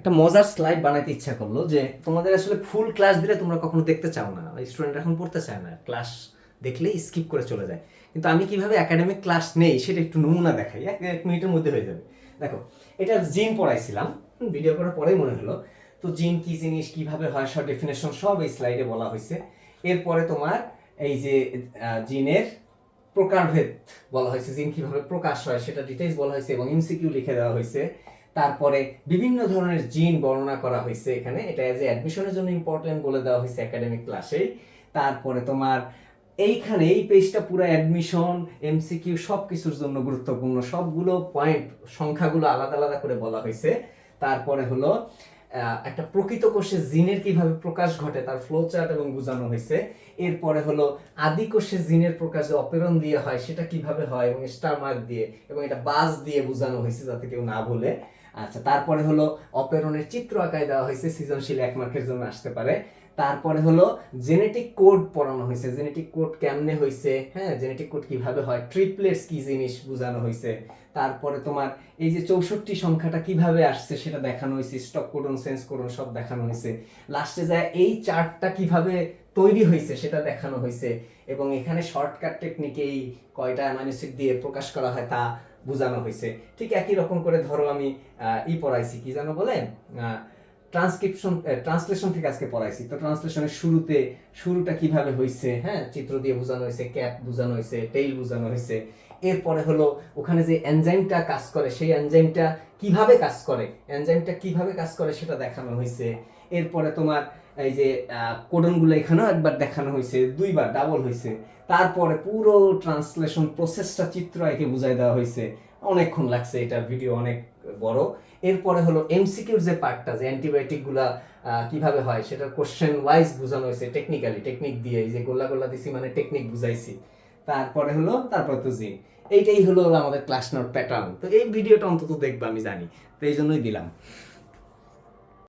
একটা মজার স্লাইড বানাইতে ইচ্ছা করল যে তোমাদের আসলে ফুল ক্লাস দিলে তোমরা কখনো দেখতে চাও না। স্টুডেন্ট এখন পড়তে চায় না। ক্লাস দেখলেই স্কিপ করে চলে যায়। কিন্তু আমি কীভাবে একাডেমিক ক্লাস নেই সেটা একটু নমুনা দেখাই। এক এক মিনিটের মধ্যে হয়ে যাবে। দেখো, এটা জিন পড়াইছিলাম। ভিডিও করার পরেই মনে হলো। তো জিন কি জিনিস, কীভাবে হয়, সব ডেফিনেশন সব এই স্লাইডে বলা হয়েছে। এরপরে তোমার এই যে জিনের প্রকারভেদ বলা হয়েছে। জিন কীভাবে প্রকাশ হয় সেটা ডিটেইলস বলা হয়েছে এবং এমসিকিউ লিখে দেওয়া হয়েছে। তারপরে বিভিন্ন ধরনের জিন বর্ণনা করা হয়েছে এখানে। এটা এজ এ অ্যাডমিশনের জন্য ইম্পর্টেন্ট বলে দেওয়া হয়েছে একাডেমিক ক্লাসেই তারপরে তোমার এইখানে এই পেজটা পুরো অ্যাডমিশন এমসিকিউ সব কিছুর জন্য গুরুত্বপূর্ণ। সবগুলো পয়েন্ট সংখ্যাগুলো আলাদা আলাদা করে বলা হয়েছে। তারপরে হলো একটা প্রকৃত কোষে জিনের কীভাবে প্রকাশ ঘটে তার ফ্লো চার্ট এবং বোঝানো হয়েছে। এরপরে হলো, আদি কোষে জিনের প্রকাশ যে অপেরণ দিয়ে হয়, সেটা কীভাবে হয় এবং স্টার মার্ক দিয়ে এবং এটা বাস দিয়ে বোঝানো হয়েছে যাতে কেউ না ভুলে আচ্ছা তারপরে হলো অপেরণের চিত্র আঁকায় দেওয়া হয়েছে, সৃজনশীল এক মার্কের জন্য আসতে পারে। তারপরে হলো জেনেটিক কোড পড়ানো হয়েছে জেনেটিক কোড কেমনে হয়েছে হ্যাঁ জেনেটিক কোড কীভাবে হয় ট্রিপলেটস কি জিনিস বোঝানো হয়েছে তারপরে তোমার এই যে চৌষট্টি সংখ্যাটা কীভাবে আসছে সেটা দেখানো হয়েছে স্টক কোডন সেন্স কোডন সব দেখানো হয়েছে লাস্টে যায় এই চার্টটা কীভাবে তৈরি হয়েছে, সেটা দেখানো হয়েছে। এবং এখানে শর্টকাট টেকনিকে এই কয়টা অ্যামাইনোসিড দিয়ে প্রকাশ করা হয় তা বোঝানো হয়েছে। ঠিক একই রকম করে ধরো আমি ই পড়াইছি, কি জানো বলে? ট্রান্সক্রিপশন ট্রান্সলেশন থেকে আজকে পড়াইছি। তো ট্রান্সলেশনের শুরুতে, শুরুটা কীভাবে হয়েছে হ্যাঁ? চিত্র দিয়ে বোঝানো হয়েছে ক্যাপ বোঝানো হয়েছে টেইল বোঝানো হয়েছে এরপরে হলো ওখানে যে এনজাইমটা কাজ করে, সেই এনজাইমটা কীভাবে কাজ করে এনজাইমটা কীভাবে কাজ করে সেটা দেখানো হয়েছে এরপরে তোমার এই যে কোডনগুলো এখানেও একবার দেখানো হয়েছে দুইবার ডাবল হয়েছে তারপরে পুরো ট্রান্সলেশন প্রসেসটা চিত্র একে বুঝাই দেওয়া হয়েছে অনেকক্ষণ লাগছে এটা ভিডিও অনেক বড়। এরপরে হলো এমসিকিউর যে পার্টটা যে অ্যান্টিবায়োটিকগুলা আহ, কীভাবে হয় সেটা কোশ্চেন ওয়াইজ বোঝানো হয়েছে টেকনিক্যালি টেকনিক দিয়ে এই যে গোল্লা গোল্লা দিছি মানে টেকনিক বুঝাইছি। তারপরে হলো তারপর তো জিন এইটাই হলো আমাদের ক্লাস নোট প্যাটার্ন তো এই ভিডিওটা অন্তত দেখবে আমি জানি। তো এই জন্যই দিলাম।